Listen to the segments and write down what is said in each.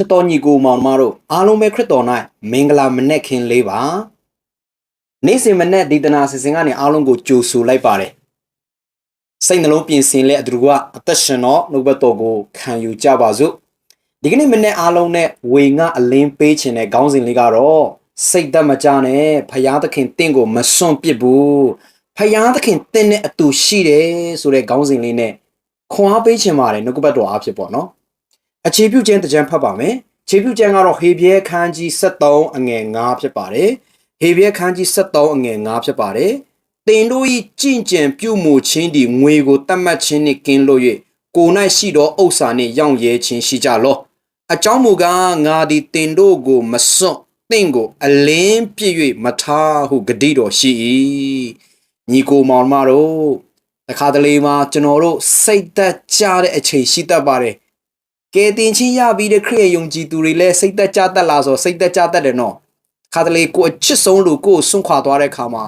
ချစ်တော်ညီကိုမောင်မတို့အားလုံးပဲခရစ်တော်၌မင်္ဂလာမနက်ခင်းလေးပါနေ့စဉ်မနက်ဒီတနာစီစဉ်ကနေအားလုံးကိုကြိုဆိုလိုက်ပါတယ်စိတ်နှလုံးပြင်ဆင်လက်အတူတူကအသက်ရှင်တော့နှုတ်ဘတ်တော်ကိုခံယူကြပါစို့ဒီကနေ့မနေ့အားလုံးနဲ့ဝေငှအလင်းပေးခြင်းတဲ့ခေါင်းစဉ်လေးကတော့စိတ်သက်မကြနဲ့ဖယားသခင်တင့်ကိုမစွန့်ပစ်ဘူးဖယားသခင်တင့်နဲ့အတူရှိတယ်ဆိုတဲ့ခေါင်းစဉ်လေးနဲ့ခွန်အားပေးခြင်းပါတယ်နှုတ်ဘတ်တော်အားဖြစ်ပေါ့နော် အခြေပြုခြင်းတစ်ကြံဖတ်ပါမယ်ခြေပြုခြင်းကတော့ဟေဘရဲခန်းကြီး73အငယ်9ဖြစ်ပါတယ်ဟေဘရဲခန်းကြီး73အငယ်9ဖြစ်ပါတယ်တင်တို့ဤကြင့်ကြံပြုမှုခြင်းဒီငွေကိုတတ်မှတ်ခြင်းနှင့်ကင်းလို့၍ကိုယ်၌ရှိသောဥစ္စာနှင့်ရောင့်ရဲခြင်းရှိကြလော့အကြောင်းမူကားငါသည်တင်တို့ကိုမစွန့်တင့်ကိုအလင်းပြည့်၍မထားဟုဂတိတော်ရှိ၏ညီကိုမောင်မတို့တခါတလေမှာကျွန်တော်တို့စိတ်သက်ကြတဲ့အချိန်ရှိတတ်ပါတယ် ကဲတင်ချင်းရပြီးတဲ့ခရိယယုံကြည်သူတွေလည်းစိတ်သက်ကြတတ်လားဆိုစိတ်သက်ကြတတ်တယ်နော်ခါတလေကိုအချစ်ဆုံးလူကိုကိုဆွန့်ခွာသွားတဲ့ခါမှာ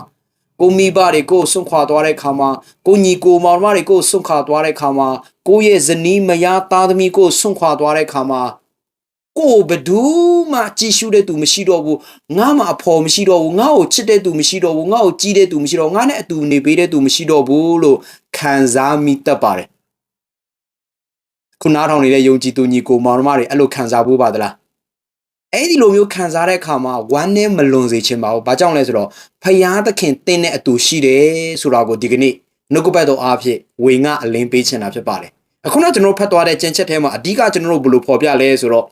ကိုမိဘတွေကိုဆွန့်ခွာသွားတဲ့ခါမှာကိုညီကိုမောင်မတွေကိုဆွန့်ခွာသွားတဲ့ခါမှာကိုရဲ့ဇနီးမယားသားသမီးကိုဆွန့်ခွာသွားတဲ့ခါမှာကိုဘယ်သူမှကြည်ရှုတဲ့သူမရှိတော့ဘူးငါမှအဖော်မရှိတော့ဘူးငါ့ကိုချစ်တဲ့သူမရှိတော့ဘူးငါ့ကိုကြည်တဲ့သူမရှိတော့ငါနဲ့အတူနေပေးတဲ့သူမရှိတော့ဘူးလို့ခံစားမိတတ်ပါတယ် ခုနားထောင်နေတဲ့ယုံကြည်သူညီကိုမောင်နှမတွေအဲ့လိုခံစားဖို့ပါသလားအဲ့ဒီလိုမျိုးခံစားတဲ့အခါမှာဝမ်းနဲ့မလွန်စေချင်ပါဘူး။ဘာကြောင့်လဲဆိုတော့ဖယားသခင်တင်းတဲ့အတူရှိတယ်ဆိုတာကိုဒီကနေ့နှုတ်ကပတ်တော်အားဖြင့်ဝေငှအလင်းပေးချင်တာဖြစ်ပါတယ်။အခုနကျွန်တော်ဖတ်သွားတဲ့ကျင့်ချက်ထဲမှာအဓိကကျွန်တော်တို့ဘယ်လိုဖော်ပြလဲဆိုတော့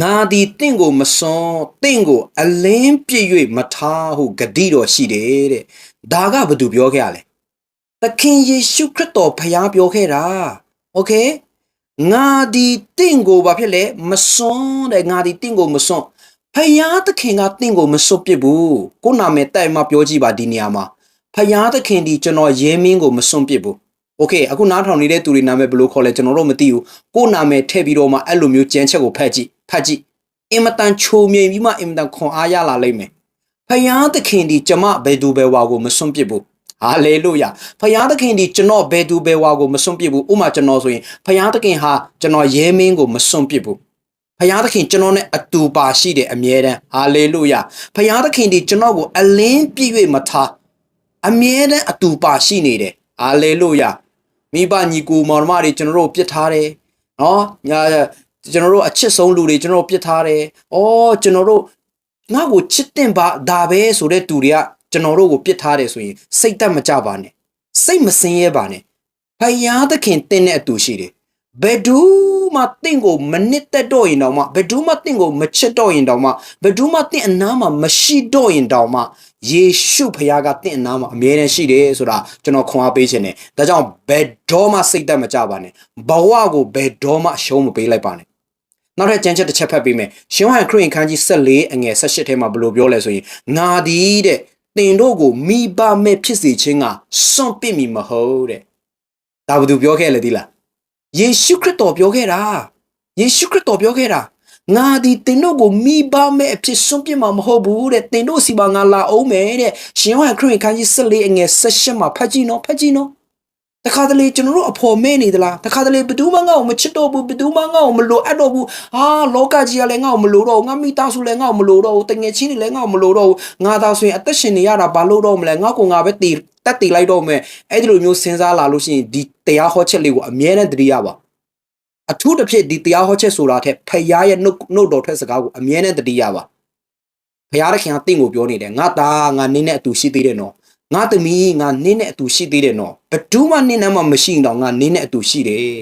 ငါဒီတင့်ကိုမစွန်းတင့်ကိုအလင်းပြည့်၍မထားဟုဂတိတော်ရှိတယ်တဲ့။ဒါကဘာသူပြောခဲ့ရလဲ။သခင်ယေရှုခရစ်တော်ဖယားပြောခဲ့တာ။ Okay ငါဒီတင့်ကိုဘာဖြစ်လဲမစွန်းတဲ့ငါဒီတင့်ကိုမစွန်းဖယားသခင်ကတင့်ကိုမစွန့်ပစ်ဘူးကိုနာမည်တိုက်မှပြောကြည့်ပါဒီနေရာမှာဖယားသခင်ဒီကျွန်တော်ရဲမင်းကိုမစွန့်ပစ်ဘူးโอเคအခုနားထောင်နေတဲ့သူတွေနာမည်ဘယ်လိုခေါ်လဲကျွန်တော်တို့မသိဘူးကိုနာမည်ထည့်ပြီးတော့မှအဲ့လိုမျိုးကြမ်းချက်ကိုဖတ်ကြည့်ဖတ်ကြည့်အင်မတန်ချိုမြိန်ပြီးမှအင်မတန်ခွန်အားရလာလိမ့်မယ်ဖယားသခင်ဒီကျမဘယ်သူဘယ်ဝါကိုမစွန့်ပစ်ဘူး ဟာလေလုယာဖယားသခင်ဒီကျွန်တော်ဘယ်သူဘယ်ဝါကိုမစွန့်ပစ်ဘူးဥမာကျွန်တော်ဆိုရင်ဖယားသခင်ဟာကျွန်တော်ရဲမင်းကိုမစွန့်ပစ်ဘူးဖယားသခင်ကျွန်တော်နဲ့အတူပါရှိတယ်အမြဲတမ်းဟာလေလုယာဖယားသခင်ဒီကျွန်တော်ကိုအလင်းပြည့်၍မထားအမြဲတမ်းအတူပါရှိနေတယ်ဟာလေလုယာမိဘညီကိုမောင်မတွေကျွန်တော်တို့ပြစ်ထားတယ်နော်ညာကျွန်တော်တို့အချစ်ဆုံးလူတွေကျွန်တော်တို့ပြစ်ထားတယ်ဩကျွန်တော်တို့ငါ့ကိုချစ်တင်ပါဒါပဲဆိုတဲ့သူတွေက ကျွန်တော်တို့ကိုပြစ်ထားတယ်ဆိုရင်စိတ်တက်မကြပါနဲ့စိတ်မစင်းရဲပါနဲ့ဖယားသခင်တင်းတဲ့အတူရှိတယ်ဘယ်သူမှတင့်ကိုမနစ်သက်တော့ရင်တောင်မှဘယ်သူမှတင့်ကိုမချစ်တော့ရင်တောင်မှဘယ်သူမှတင့်အနားမှာမရှိတော့ရင်တောင်မှယေရှုဖခင်ကတင့်အနားမှာအမြဲတမ်းရှိတယ်ဆိုတာကျွန်တော်ခွန်အားပေးခြင်းတယ်ဒါကြောင့်ဘယ်တော့မှစိတ်သက်မကြပါနဲ့ဘဝကိုဘယ်တော့မှအရှုံးမပေးလိုက်ပါနဲ့နောက်ထပ်ကြမ်းချက်တစ်ချက်ဖတ်ပေးမယ်ရှင်ဟန်ခရစ်ခန်းကြီး14အငယ်18ထဲမှာဘယ်လိုပြောလဲဆိုရင်ငါဒီတဲ့ တင်တို့ကိုမိဘမဲ့ဖြစ်စေခြင်းကစွန့်ပစ်မိမဟုတ်တဲ့ဒါဘယ်သူပြောခဲ့လဲဒီလားယေရှုခရစ်တော်ပြောခဲ့တာယေရှုခရစ်တော်ပြောခဲ့တာငါဒီတင်တို့ကိုမိဘမဲ့အဖြစ်စွန့်ပစ်မှာမဟုတ်ဘူးတဲ့တင်တို့စီပါငါလာအောင်မယ်တဲ့ရှင်ဟန်ခရစ်ခန်းကြီး14အငယ်18မှာဖတ်ကြည့်နော်ဖတ်ကြည့်နော် တခါတလေကျွန်တော်တို့အဖော်မဲ့နေသလားတခါတလေဘယ်သူမှငါ့ကိုမချစ်တော့ဘူးဘယ်သူမှငါ့ကိုမလိုအပ်တော့ဘူးဟာလောကကြီးကလည်းငါ့ကိုမလိုတော့ဘူးငါမိသားစုလည်းငါ့ကိုမလိုတော့ဘူးတငယ်ချင်းတွေလည်းငါ့ကိုမလိုတော့ဘူးငါသာဆိုရင်အသက်ရှင်နေရတာဘာလို့တော့မလဲငါ့ကိုငါပဲတည်တက်တည်လိုက်တော့မယ်အဲ့ဒီလိုမျိုးစဉ်းစားလာလို့ရှိရင်ဒီတရားဟောချက်လေးကိုအမြဲတမ်းသတိရပါအထူးတစ်ဖြစ်ဒီတရားဟောချက်ဆိုတာထက်ဖယားရဲ့နှုတ်နှုတ်တော်ထွက်စကားကိုအမြဲတမ်းသတိရပါဖယားတခင်ကတင့်ကိုပြောနေတယ်ငါသားငါနင်းနဲ့အတူရှိသေးတယ်နော် ငါသမီးငါနင်းနဲ့အတူရှိသေးတယ်နော်ဘယ်သူမှနင်းနဲ့မှမရှိတော့ငါနင်းနဲ့အတူရှိတယ်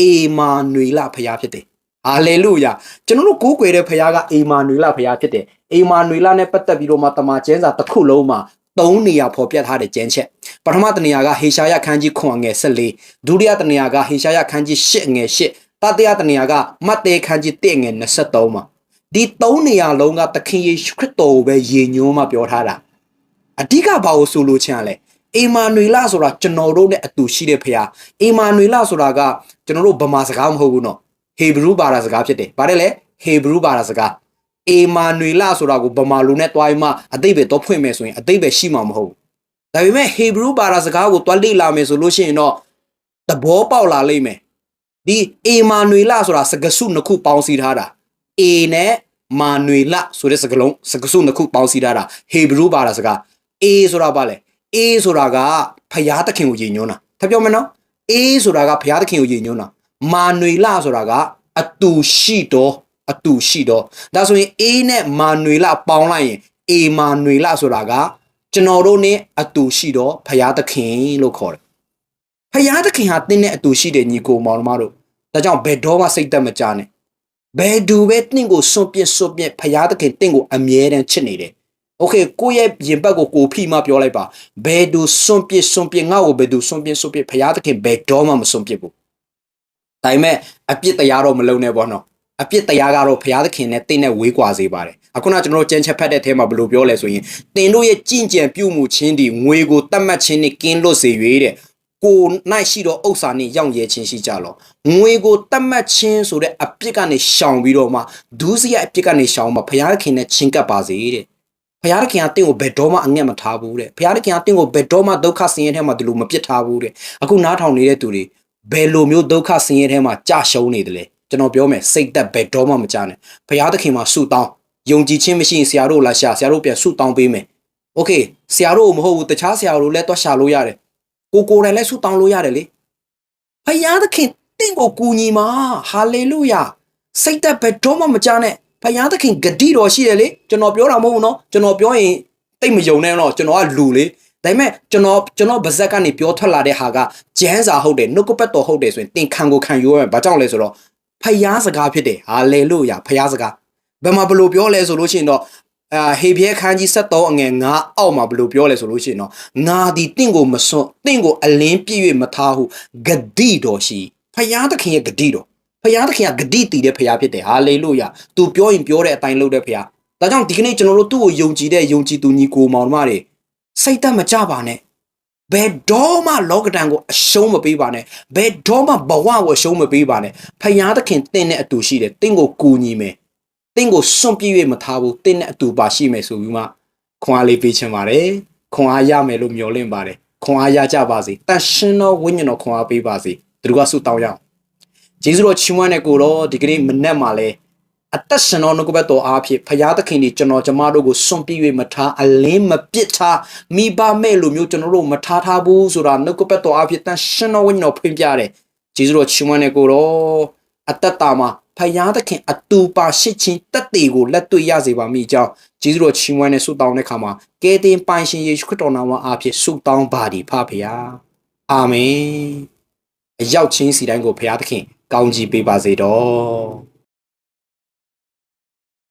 အေမာနွေလဖရားဖြစ်တယ်ဟာလေလုယာကျွန်တော်တို့ကိုးကွယ်တဲ့ဖရားကအေမာနွေလဖရားဖြစ်တယ်အေမာနွေလနဲ့ပတ်သက်ပြီးတော့မှတမန်ကျမ်းစာတစ်ခုလုံးမှာသုံးနေရာဖော်ပြထားတဲ့ကျမ်းချက်ပထမတနေရာကဟေရှာယခန်းကြီး9ငယ်14ဒုတိယတနေရာကဟေရှာယခန်းကြီး10ငယ်10တတိယတနေရာကမတ်တေခန်းကြီး1ငယ်23မှာဒီသုံးနေရာလုံးကသခင်ယေရှုခရစ်တော်ကိုပဲယဉ်ညွှန်းမှပြောထားတာ အဓိကဘာကိုဆိုလိုချင်ရလဲအေမာနွေလဆိုတာကျွန်တော်တို့နဲ့အတူရှိတဲ့ဖခင်အေမာနွေလဆိုတာကကျွန်တော်တို့ဗမာစကားမဟုတ်ဘူးเนาะဟေဘရူဘာသာစကားဖြစ်တယ်။ဘာလဲလဲဟေဘရူဘာသာစကားအေမာနွေလဆိုတာကိုဗမာလူနဲ့တွားပြီးမှအတိတ်ပဲတော့ဖွင့်မယ်ဆိုရင်အတိတ်ပဲရှိမှာမဟုတ်ဘူး။ဒါပေမဲ့ဟေဘရူဘာသာစကားကိုတွားလေ့လာမယ်ဆိုလို့ရှိရင်တော့သဘောပေါက်လာလိမ့်မယ် ဒီအေမာနွေလဆိုတာစကားစုနှစ်ခုပေါင်းစည်းထားတာအေနဲ့မာနွေလဆိုတဲ့စကားလုံးစကားစုနှစ်ခုပေါင်းစည်းထားတာဟေဘရူးပါတာစကား အေဆိုတာဘာလဲအေဆိုတာကဖျားသခင်ကိုယဉ်ညွန်းတာထပ်ပြောမယ်နော်အေဆိုတာကဖျားသခင်ကိုယဉ်ညွန်းတာမာနွေလဆိုတာကအတူရှိတော့အတူရှိတော့ဒါဆိုရင်အေးနဲ့မာနွေလပေါင်းလိုက်ရင်အေမာနွေလဆိုတာကကျွန်တော်တို့ ਨੇ အတူရှိတော့ဖျားသခင်လို့ခေါ်တယ်ဖျားသခင်ဟာတင်းနဲ့အတူရှိတယ်ညီကိုမောင်နှမတို့ဒါကြောင့်ဘယ်တော့မှစိတ်သက်မကြနဲ့ဘယ်သူပဲတင့်ကိုစွန့်ပစ်စွန့်ပစ်ဖျားသခင်တင့်ကိုအမြဲတမ်းချစ်နေတယ် โอเคကိုယ့်ရဲ့ရင်ဘတ်ကိုကိုဖိမှပြောလိုက်ပါဘယ်သူစွန့်ပစ်စွန့်ပစ်ငါ့ကိုဘယ်သူစွန့်ပစ်စွန့်ပစ်ဖျားသခင်ဘယ်တော့မှမစွန့်ပစ်ဘူးဒါပေမဲ့အပြစ်တရားတော့မလုံးနဲ့ပေါ့နော်အပြစ်တရားကတော့ဘုရားသခင်နဲ့တင့်နဲ့ဝေးကွာစေပါတယ်အခုနကျွန်တော်တို့ကြမ်းချက်ဖတ်တဲ့အဲမှာဘယ်လိုပြောလဲဆိုရင်တင်တို့ရဲ့ကြင်ကြံပြုမှုချင်းဒီငွေကိုတတ်မှတ်ခြင်းနဲ့ကင်းလွတ်စေ၍တဲ့ကိုနိုင်ရှိတော့ဥစ္စာနဲ့ရောက်ရဲခြင်းရှိကြလောငွေကိုတတ်မှတ်ခြင်းဆိုတဲ့အပြစ်ကနေရှောင်ပြီးတော့မှဒုစရိုက်အပြစ်ကနေရှောင်မှဘုရားသခင်နဲ့ချင်းကပ်ပါစေတဲ့ ဘုရားသခင်ကတင့်ကိုဘယ်တော့မှအငတ်မထားဘူးတဲ့ဘုရားသခင်ကတင့်ကိုဘယ်တော့မှဒုက္ခဆင်းရဲထဲမှာဒီလိုမပြစ်ထားဘူးတဲ့အခုနားထောင်နေတဲ့သူတွေဘယ်လိုမျိုးဒုက္ခဆင်းရဲထဲမှာကြာရှုံးနေတယ်လဲကျွန်တော်ပြောမယ်စိတ်သက်ဘယ်တော့မှမကြနဲ့ဘုရားသခင်မှာဆုတောင်းယုံကြည်ခြင်းမရှိရင်ဆရာတို့လာရှာဆရာတို့ပြန်ဆုတောင်းပေးမယ်โอเคဆရာတို့မဟုတ်ဘူးတခြားဆရာတို့လည်းတော့ရှာလို့ရတယ်ကိုကိုယ်တိုင်လည်းဆုတောင်းလို့ရတယ်လေဘုရားသခင်တင့်ကိုကူညီမှာဟာလေလုယာစိတ်သက်ဘယ်တော့မှမကြနဲ့ ဖယားသခင်ဂတိတော်ရှိတယ်လေကျွန်တော်ပြောတာမဟုတ်ဘူးနော်ကျွန်တော်ပြောရင်တိတ်မယုံနဲ့တော့ကျွန်တော်ကလူလေဒါပေမဲ့ကျွန်တော်ကျွန်တော်ဗဇက်ကနေပြောထွက်လာတဲ့ဟာကဂျန်းစာဟုတ်တယ်နှုတ်ကပတ်တော်ဟုတ်တယ်ဆိုရင်သင်ခံကိုခံယူရမယ်ဘာကြောင့်လဲဆိုတော့ဖယားစကားဖြစ်တယ်ဟာလေလုယာဖယားစကားဘယ်မှာဘလို့ပြောလဲဆိုလို့ရှိရင်တော့အာဟေဘရဲခန်းကြီး73အငယ်9အောက်မှာဘလို့ပြောလဲဆိုလို့ရှိရင်တော့ငါသည်တင့်ကိုမစွန့်တင့်ကိုအလင်းပြည့်၍မထားဟုဂတိတော်ရှိဖယားသခင်ရဲ့ဂတိတော် ဖျားသခင်ကဂတိတည်တဲ့ဖျားဖြစ်တယ်ဟာလေလုယာသူပြောရင်ပြောတဲ့အတိုင်းလုပ်တဲ့ဖျားဒါကြောင့်ဒီကနေ့ကျွန်တော်တို့သူ့ကိုယုံကြည်တဲ့ယုံကြည်သူညီကိုမောင်မတွေစိတ်သက်မကြပါနဲ့ဘယ်တော့မှလောကဒဏ်ကိုအရှုံးမပေးပါနဲ့ဘယ်တော့မှဘဝကိုအရှုံးမပေးပါနဲ့ဖယားသခင်တင့်နဲ့အတူရှိတယ်တင့်ကိုကူညီမယ်တင့်ကိုစွန့်ပြည့်၍မထားဘူးတင့်နဲ့အတူပါရှိမယ်ဆိုပြီးမှခွန်အားလေးပေးချင်ပါတယ်ခွန်အားရမယ်လို့မျှော်လင့်ပါတယ်ခွန်အားရကြပါစေတန်ရှင်တော်ဝိညာဉ်တော်ခွန်အားပေးပါစေသူတို့ကဆုတောင်းရအောင် ဂျေဇုတော်ချီးမွမ်းတဲ့ကိုတော့ဒီကနေ့မနေ့မှလည်းအသက်ရှင်တော်နှုတ်ကပတ်တော်အားဖြင့်ဖယားသခင်ကြီးကျွန်တော်ကျမတို့ကိုစွန့်ပြည့်၍မထားအလင်းမပစ်ထားမိဘမဲ့လိုမျိုးကျွန်တော်တို့မထားထားဘူးဆိုတာနှုတ်ကပတ်တော်အားဖြင့်တန်ရှင်တော်ဝိညာဉ်တော်ဖွင့်ပြတယ်ဂျေဇုတော်ချီးမွမ်းတဲ့ကိုတော့အသက်တာမှာဖယားသခင်အတူပါရှိခြင်းတက်တေကိုလက်တွေ့ရစေပါမိကြောင်းဂျေဇုတော်ချီးမွမ်းတဲ့ဆုတောင်းတဲ့ခါမှာကယ်တင်ပိုင်ရှင်ယေရှုခရစ်တော်နာမအားဖြင့်ဆုတောင်းပါသည်ဖဖယားအာမင်အရောက်ချင်းစီတိုင်းကိုဖယားသခင် ကောင်းကြီးပေးပါစေတော့